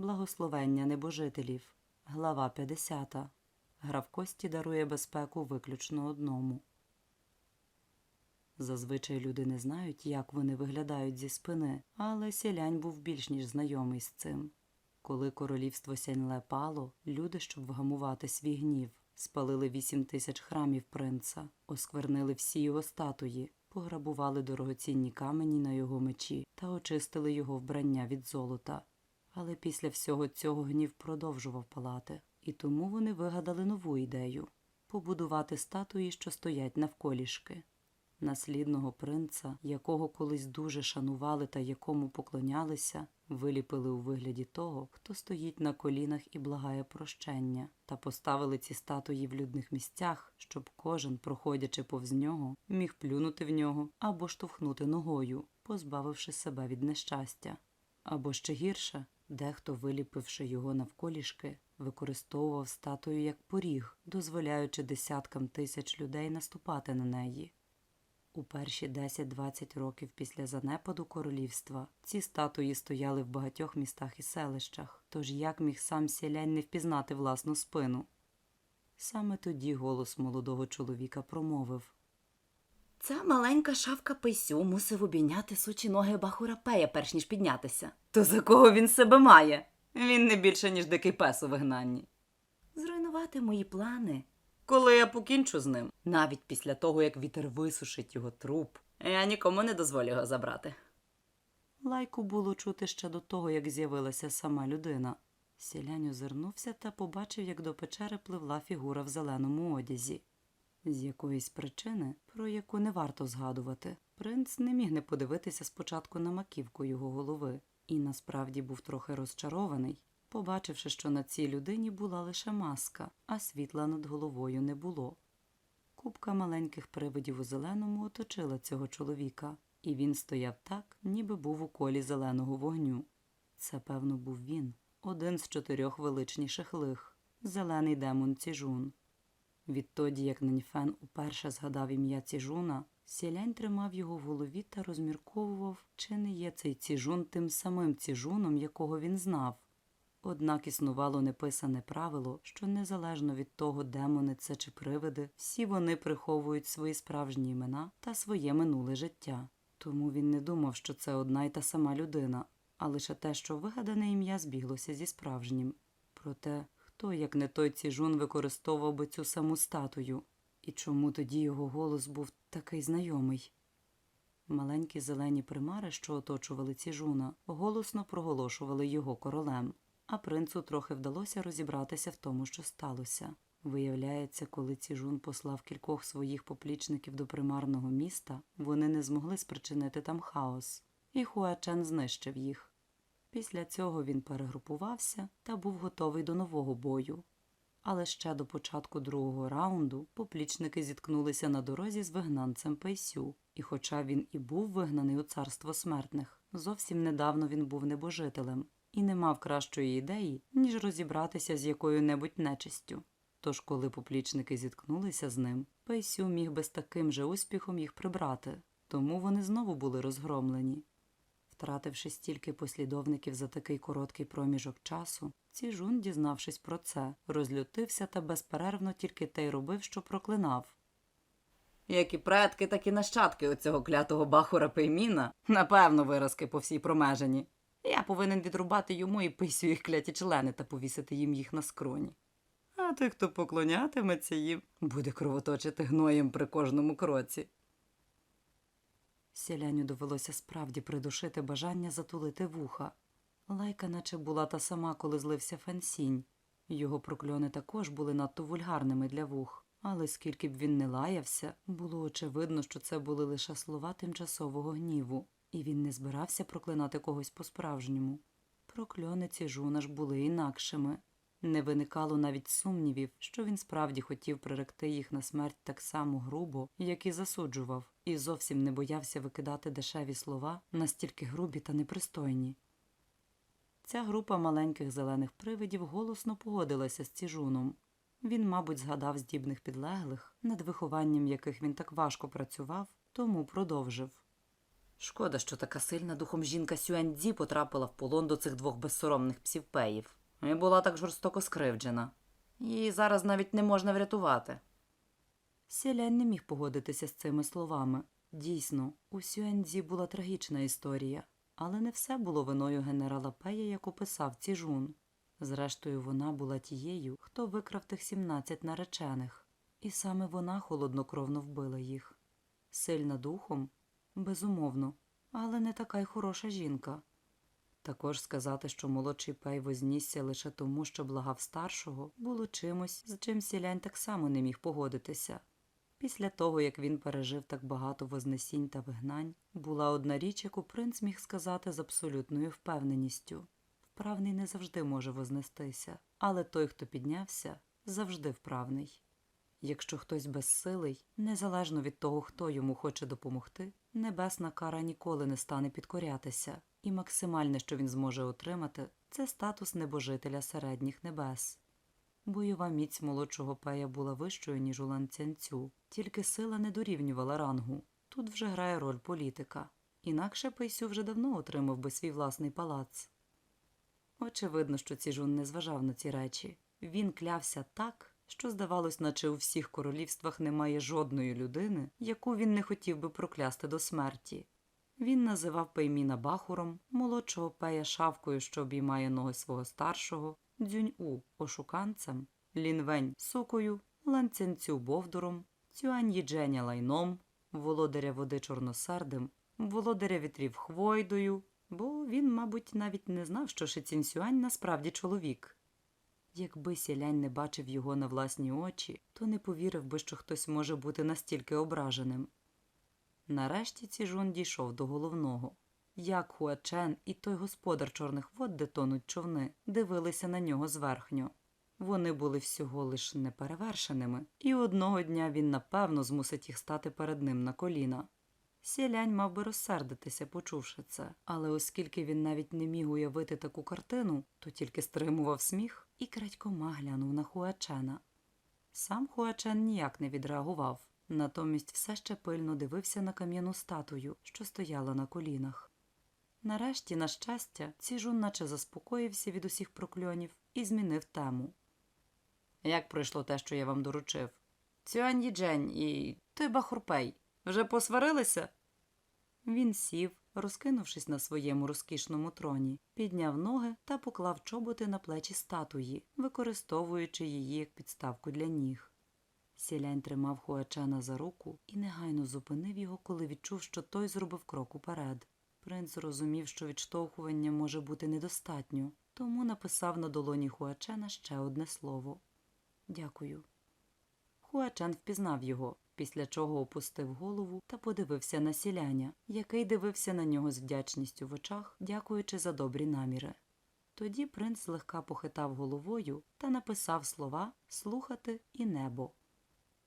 Благословення небожителів. Глава 50. Гра в кості дарує безпеку виключно одному. Зазвичай люди не знають, як вони виглядають зі спини, але сілянь був більш ніж знайомий з цим. Коли королівство Сяньле пало, люди, щоб вгамувати свій гнів, спалили вісім тисяч храмів принца, осквернили всі його статуї, пограбували дорогоцінні камені на його мечі та очистили його вбрання від золота. Але після всього цього гнів продовжував палати, і тому вони вигадали нову ідею побудувати статуї, що стоять навколішки. Наслідного принца, якого колись дуже шанували та якому поклонялися, виліпили у вигляді того, хто стоїть на колінах і благає прощення, та поставили ці статуї в людних місцях, щоб кожен, проходячи повз нього, міг плюнути в нього або штовхнути ногою, позбавивши себе від нещастя. Або ще гірше, дехто, виліпивши його навколішки, використовував статую як поріг, дозволяючи десяткам тисяч людей наступати на неї. У перші 10-20 років після занепаду королівства ці статуї стояли в багатьох містах і селищах, тож як міг сам сілянь не впізнати власну спину? Саме тоді голос молодого чоловіка промовив Ця маленька шавка писю мусив обійняти сучі ноги Бахурапея, перш ніж піднятися. То за кого він себе має? Він не більше, ніж дикий пес у вигнанні. Зруйнувати мої плани. Коли я покінчу з ним, навіть після того, як вітер висушить його труп, Я нікому не дозволю його забрати. лайку було чути ще до того, як з'явилася сама людина. Сілянь озирнувся та побачив, як до печери пливла фігура в зеленому одязі. З якоїсь причини, про яку не варто згадувати, принц не міг не подивитися спочатку на маківку його голови, і насправді був трохи розчарований, побачивши, що на цій людині була лише маска, а світла над головою не було. Купка маленьких привидів у зеленому оточила цього чоловіка, і він стояв так, ніби був у колі зеленого вогню. Це, певно, був він, один з чотирьох величніших лих, зелений демон Ціжун. Відтоді, як Неньфен уперше згадав ім'я Ціжуна, сілянь тримав його в голові та розмірковував, чи не є цей Ціжун тим самим Ціжуном, якого він знав. Однак існувало неписане правило, що незалежно від того, демони це чи привиди, всі вони приховують свої справжні імена та своє минуле життя. Тому він не думав, що це одна й та сама людина, а лише те, що вигадане ім'я збіглося зі справжнім. Проте, хто, як не той ціжун, використовував би цю саму статую, і чому тоді його голос був такий знайомий? Маленькі зелені примари, що оточували ціжуна, голосно проголошували його королем, а принцу трохи вдалося розібратися в тому, що сталося. Виявляється, коли ціжун послав кількох своїх поплічників до примарного міста, вони не змогли спричинити там хаос, і Хуачен знищив їх. Після цього він перегрупувався та був готовий до нового бою. Але ще до початку другого раунду поплічники зіткнулися на дорозі з вигнанцем Пейсю, і хоча він і був вигнаний у царство смертних, зовсім недавно він був небожителем і не мав кращої ідеї, ніж розібратися з якою-небудь нечистю. Тож, коли поплічники зіткнулися з ним, Пейсю міг би з таким же успіхом їх прибрати, тому вони знову були розгромлені. Втративши стільки послідовників за такий короткий проміжок часу, Ціжун, дізнавшись про це, розлютився та безперервно тільки те й робив, що проклинав. Як і предки, так і нащадки оцього клятого Бахура Пейміна, напевно, виразки по всій промежині. Я повинен відрубати йому і писю їх кляті члени та повісити їм їх на скроні. А той, хто поклонятиметься їм, буде кровоточити гноєм при кожному кроці. Сіляню довелося справді придушити бажання затулити вуха. Лайка наче була та сама, коли злився фансінь. Його прокльони також були надто вульгарними для вух, але скільки б він не лаявся, було очевидно, що це були лише слова тимчасового гніву, і він не збирався проклинати когось по-справжньому. Прокльони ці жуна були інакшими. Не виникало навіть сумнівів, що він справді хотів приректи їх на смерть так само грубо, як і засуджував, і зовсім не боявся викидати дешеві слова настільки грубі та непристойні. Ця група маленьких зелених привидів голосно погодилася з ціжуном. Він, мабуть, згадав здібних підлеглих, над вихованням яких він так важко працював, тому продовжив. Шкода, що така сильна духом жінка Сюаньдзі потрапила в полон до цих двох безсоромних псівпеїв. І була так жорстоко скривджена. Її зараз навіть не можна врятувати. Сілянь не міг погодитися з цими словами. Дійсно, у Сюаньцзі була трагічна історія, але не все було виною генерала Пея, як описав Ціжун. Зрештою, вона була тією, хто викрав тих 17 наречених, і саме вона холоднокровно вбила їх. Сильна духом, безумовно, але не така й хороша жінка. Також сказати, що молодший Пей вознісся лише тому, що благав старшого, було чимось, з чим сілянь так само не міг погодитися. Після того, як він пережив так багато вознесінь та вигнань, була одна річ, яку принц міг сказати з абсолютною впевненістю. Вправний не завжди може вознестися, але той, хто піднявся, завжди вправний. Якщо хтось безсилий, незалежно від того, хто йому хоче допомогти, небесна кара ніколи не стане підкорятися, і максимальне, що він зможе отримати, це статус небожителя середніх небес. Бойова міць молодшого пея була вищою, ніж у ланцянцю, тільки сила не дорівнювала рангу. Тут вже грає роль політика. Інакше Пейсю вже давно отримав би свій власний палац. Очевидно, що Ціжун не зважав на ці речі. Він клявся так, що, здавалось, наче у всіх королівствах немає жодної людини, яку він не хотів би проклясти до смерті. Він називав Пейміна Бахуром, молодшого пея шавкою, що обіймає ноги свого старшого, дзюнь-у ошуканцем, лінвень сокою, ланцянцю бовдуром, цюань Їдженя лайном, володаря води чорносердим, володаря вітрів хвойдою, бо він, мабуть, навіть не знав, що Шицінсюань насправді чоловік. Якби сілянь не бачив його на власні очі, то не повірив би, що хтось може бути настільки ображеним. Нарешті Ціжун дійшов до головного. Як Хуачен і той господар чорних вод, де тонуть човни, дивилися на нього зверхньо. Вони були всього лиш неперевершеними, і одного дня він напевно змусить їх стати перед ним на коліна. Сілянь мав би розсердитися, почувши це, але оскільки він навіть не міг уявити таку картину, то тільки стримував сміх і крадькома глянув на Хуачена. Сам Хуачен ніяк не відреагував, натомість все ще пильно дивився на кам'яну статую, що стояла на колінах. Нарешті, на щастя, Ціжун наче заспокоївся від усіх прокльонів і змінив тему. Як пройшло те, що я вам доручив? Цюань Їджень і той Бахурпей. Вже посварилися? Він сів, розкинувшись на своєму розкішному троні, підняв ноги та поклав чоботи на плечі статуї, використовуючи її як підставку для ніг. Сілянь тримав Хуачана за руку і негайно зупинив його, коли відчув, що той зробив крок уперед. Принц зрозумів, що відштовхування може бути недостатньо, тому написав на долоні Хуачена ще одне слово Дякую. Хуачен впізнав його, після чого опустив голову та подивився на сіляня, який дивився на нього з вдячністю в очах, дякуючи за добрі наміри. Тоді принц злегка похитав головою та написав слова слухати і небо.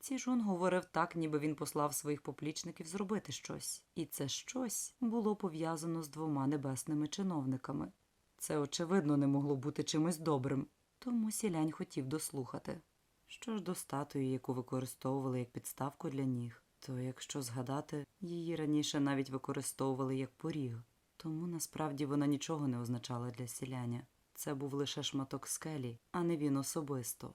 Ціжун говорив так, ніби він послав своїх поплічників зробити щось, і це щось було пов'язано з двома небесними чиновниками. Це, очевидно, не могло бути чимось добрим, тому сілянь хотів дослухати. Що ж до статуї, яку використовували як підставку для ніг, то якщо згадати, її раніше навіть використовували як поріг, тому насправді вона нічого не означала для сіляня. Це був лише шматок скелі, а не він особисто.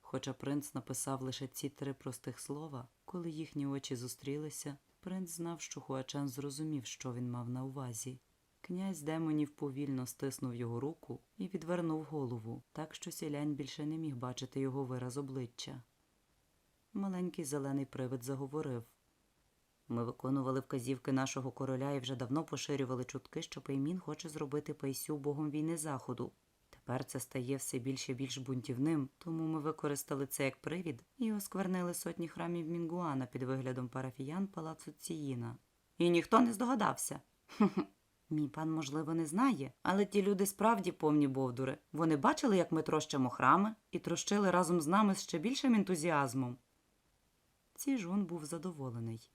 Хоча принц написав лише ці три простих слова, коли їхні очі зустрілися, принц знав, що Хуачен зрозумів, що він мав на увазі. Князь демонів повільно стиснув його руку і відвернув голову, так що сілянь більше не міг бачити його вираз обличчя. Маленький зелений привид заговорив. Ми виконували вказівки нашого короля і вже давно поширювали чутки, що Пеймін хоче зробити Пейсю богом війни заходу. Тепер це стає все більше більш бунтівним, тому ми використали це як привід і осквернили сотні храмів Мінгуана під виглядом парафіян палацу Ціїна. І ніхто не здогадався. Мій пан, можливо, не знає, але ті люди справді повні бовдури. Вони бачили, як ми трощимо храми, і трощили разом з нами з ще більшим ентузіазмом. Ціжун був задоволений.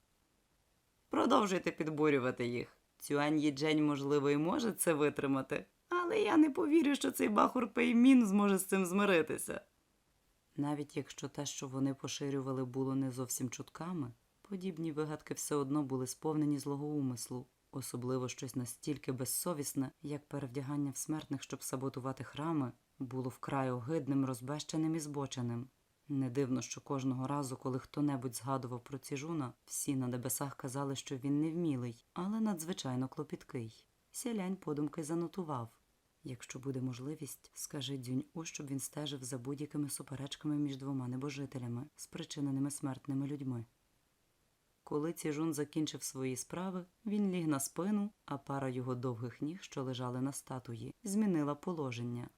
Продовжуйте підбурювати їх. Цюань Їджень, можливо, і може це витримати, але я не повірю, що цей бахур Пеймін зможе з цим змиритися. Навіть якщо те, що вони поширювали, було не зовсім чутками, Подібні вигадки все одно були сповнені злого умислу, особливо щось настільки безсовісне, як перевдягання в смертних, щоб саботувати храми, було вкрай огидним, розбещеним і збоченим. Не дивно, що кожного разу, коли хто-небудь згадував про ціжуна, всі на небесах казали, що він невмілий, але надзвичайно клопіткий. Сілянь подумки занотував. Якщо буде можливість, скажи Дзюнь-У, щоб він стежив за будь-якими суперечками між двома небожителями, спричиненими смертними людьми. Коли Ціжун закінчив свої справи, він ліг на спину, а пара його довгих ніг, що лежали на статуї, змінила положення.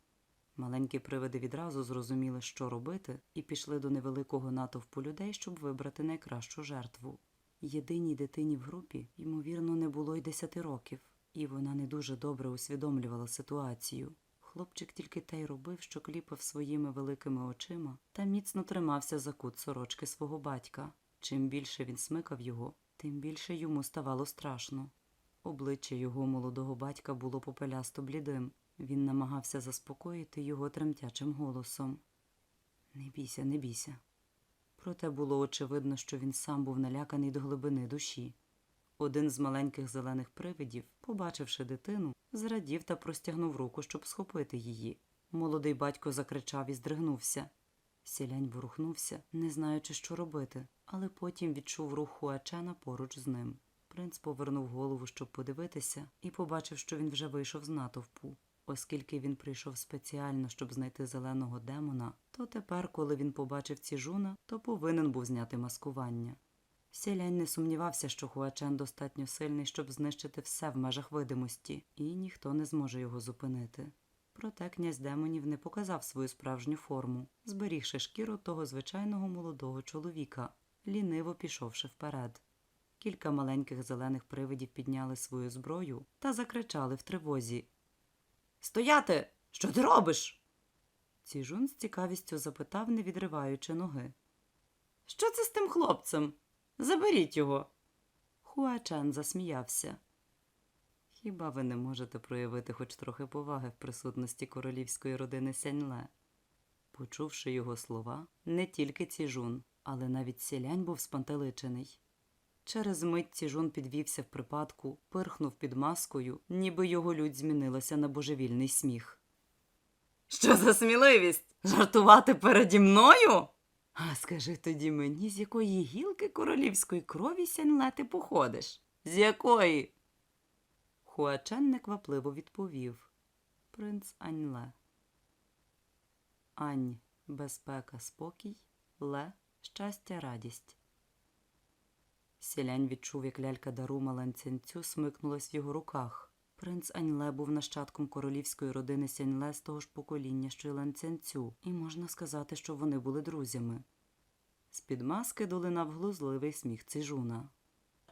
Маленькі привиди відразу зрозуміли, що робити, і пішли до невеликого натовпу людей, щоб вибрати найкращу жертву. Єдиній дитині в групі, ймовірно, не було й десяти років, і вона не дуже добре усвідомлювала ситуацію. Хлопчик тільки те й робив, що кліпав своїми великими очима та міцно тримався за кут сорочки свого батька. Чим більше він смикав його, тим більше йому ставало страшно. Обличчя його молодого батька було попелясто блідим. Він намагався заспокоїти його тремтячим голосом. Не бійся, не бійся. Проте було очевидно, що він сам був наляканий до глибини душі. Один з маленьких зелених привидів, побачивши дитину, зрадів та простягнув руку, щоб схопити її. Молодий батько закричав і здригнувся. Сілянь ворухнувся, не знаючи, що робити, але потім відчув рух Хуачена поруч з ним. Принц повернув голову, щоб подивитися, і побачив, що він вже вийшов з натовпу. Оскільки він прийшов спеціально, щоб знайти зеленого демона, то тепер, коли він побачив ціжуна, то повинен був зняти маскування. Сілянь не сумнівався, що Хуачен достатньо сильний, щоб знищити все в межах видимості, і ніхто не зможе його зупинити. Проте князь демонів не показав свою справжню форму, зберігши шкіру того звичайного молодого чоловіка, ліниво пішовши вперед. Кілька маленьких зелених привидів підняли свою зброю та закричали в тривозі. Стояти! Що ти робиш? Ціжун з цікавістю запитав, не відриваючи ноги. Що це з тим хлопцем? Заберіть його. Хуачен засміявся. Хіба ви не можете проявити хоч трохи поваги в присутності королівської родини Сяньле? Почувши його слова, не тільки Ціжун, але навіть сілянь був спантеличений. Через мить Ціжун підвівся в припадку, пирхнув під маскою, ніби його лють змінилася на божевільний сміх. Що за сміливість? Жартувати переді мною? А скажи тоді мені, з якої гілки королівської крові сяньле ти походиш? З якої? Хуачен неквапливо відповів. Принц Аньле. Ань безпека, спокій, ле щастя, радість. Сілянь відчув, як лялька дарума ланцянцю смикнулась в його руках. Принц Аньле був нащадком королівської родини Сяньле з того ж покоління, що й ланцянцю, і можна сказати, що вони були друзями. З-під маски долинав глузливий сміх Цижуна.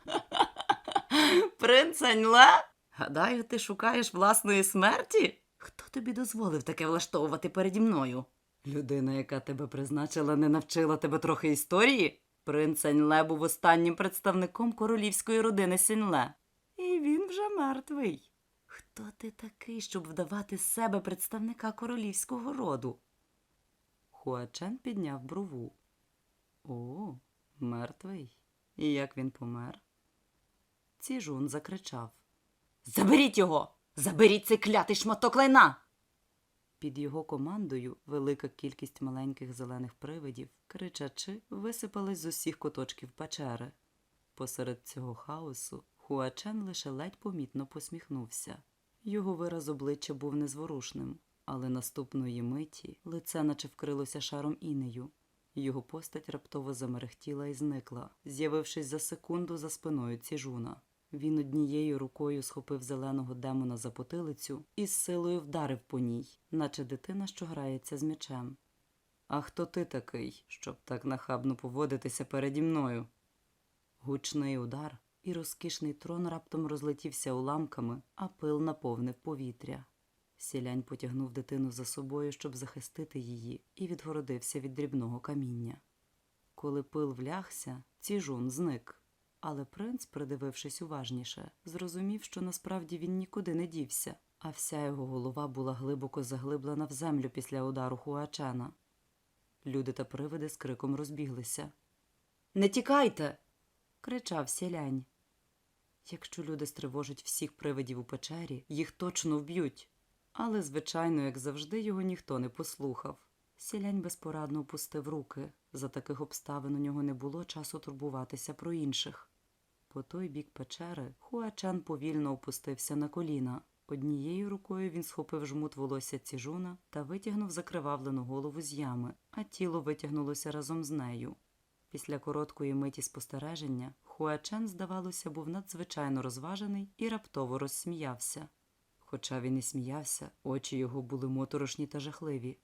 Принц Аньле? Гадаю, ти шукаєш власної смерті? Хто тобі дозволив таке влаштовувати переді мною? Людина, яка тебе призначила, не навчила тебе трохи історії? Принц Аньле був останнім представником королівської родини Сінле. І він вже мертвий. Хто ти такий, щоб вдавати себе представника королівського роду? Хуачен підняв брову. О, мертвий. І як він помер? Ціжун закричав. Заберіть його! Заберіть цей клятий шматок лайна! Під його командою велика кількість маленьких зелених привидів, кричачи, висипались з усіх куточків печери. Посеред цього хаосу Хуачен лише ледь помітно посміхнувся. Його вираз обличчя був незворушним, але наступної миті лице наче вкрилося шаром інею. Його постать раптово замерехтіла і зникла, з'явившись за секунду за спиною ціжуна. Він однією рукою схопив зеленого демона за потилицю і з силою вдарив по ній, наче дитина, що грається з м'ячем. А хто ти такий, щоб так нахабно поводитися переді мною? Гучний удар, і розкішний трон раптом розлетівся уламками, а пил наповнив повітря. Сілянь потягнув дитину за собою, щоб захистити її, і відгородився від дрібного каміння. Коли пил влягся, ціжун зник. Але принц, придивившись уважніше, зрозумів, що насправді він нікуди не дівся, а вся його голова була глибоко заглиблена в землю після удару Хуачена. Люди та привиди з криком розбіглися. Не тікайте. кричав сілянь. Якщо люди стривожать всіх привидів у печері, їх точно вб'ють. Але, звичайно, як завжди, його ніхто не послухав. Сілянь безпорадно опустив руки. За таких обставин у нього не було часу турбуватися про інших. По той бік печери Хуачан повільно опустився на коліна. Однією рукою він схопив жмут волосся ціжуна та витягнув закривавлену голову з ями, а тіло витягнулося разом з нею. Після короткої миті спостереження Хуачен, здавалося, був надзвичайно розважений і раптово розсміявся. Хоча він і сміявся, очі його були моторошні та жахливі.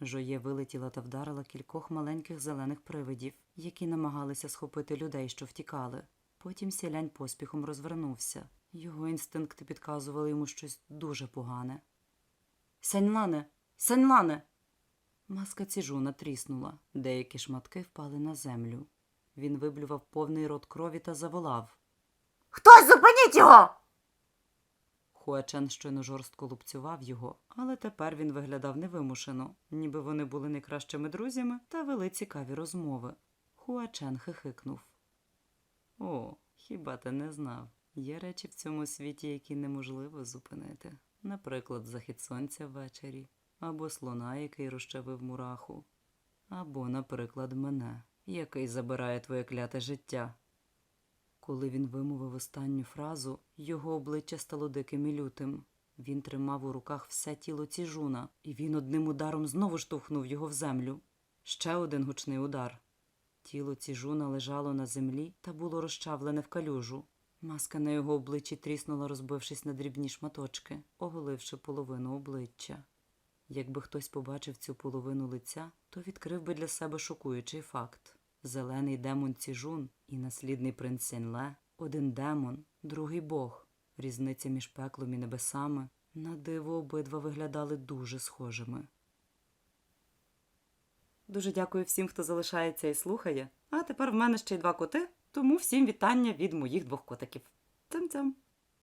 Жоє вилетіла та вдарила кількох маленьких зелених привидів, які намагалися схопити людей, що втікали. Потім сілянь поспіхом розвернувся. Його інстинкти підказували йому щось дуже погане. Сяньлане! Сяньлане! Маска ціжуна тріснула. Деякі шматки впали на землю. Він виблював повний рот крові та заволав. Хтось зупиніть його! Хуачен щойно жорстко лупцював його, але тепер він виглядав невимушено, ніби вони були найкращими друзями та вели цікаві розмови. Хуачен хихикнув. О, хіба ти не знав? Є речі в цьому світі, які неможливо зупинити. Наприклад, захід сонця ввечері, або слона, який розчавив мураху, або, наприклад, мене, який забирає твоє кляте життя. Коли він вимовив останню фразу, його обличчя стало диким і лютим. Він тримав у руках все тіло ціжуна, і він одним ударом знову штовхнув його в землю. Ще один гучний удар. Тіло ціжуна лежало на землі та було розчавлене в калюжу. Маска на його обличчі тріснула, розбившись на дрібні шматочки, оголивши половину обличчя. Якби хтось побачив цю половину лиця, то відкрив би для себе шокуючий факт. Зелений демон Ціжун і наслідний принц Сяньле – один демон, другий бог. Різниця між пеклом і небесами на диво обидва виглядали дуже схожими. Дуже дякую всім, хто залишається і слухає. А тепер в мене ще й два коти, тому всім вітання від моїх двох котиків. Цям-цям!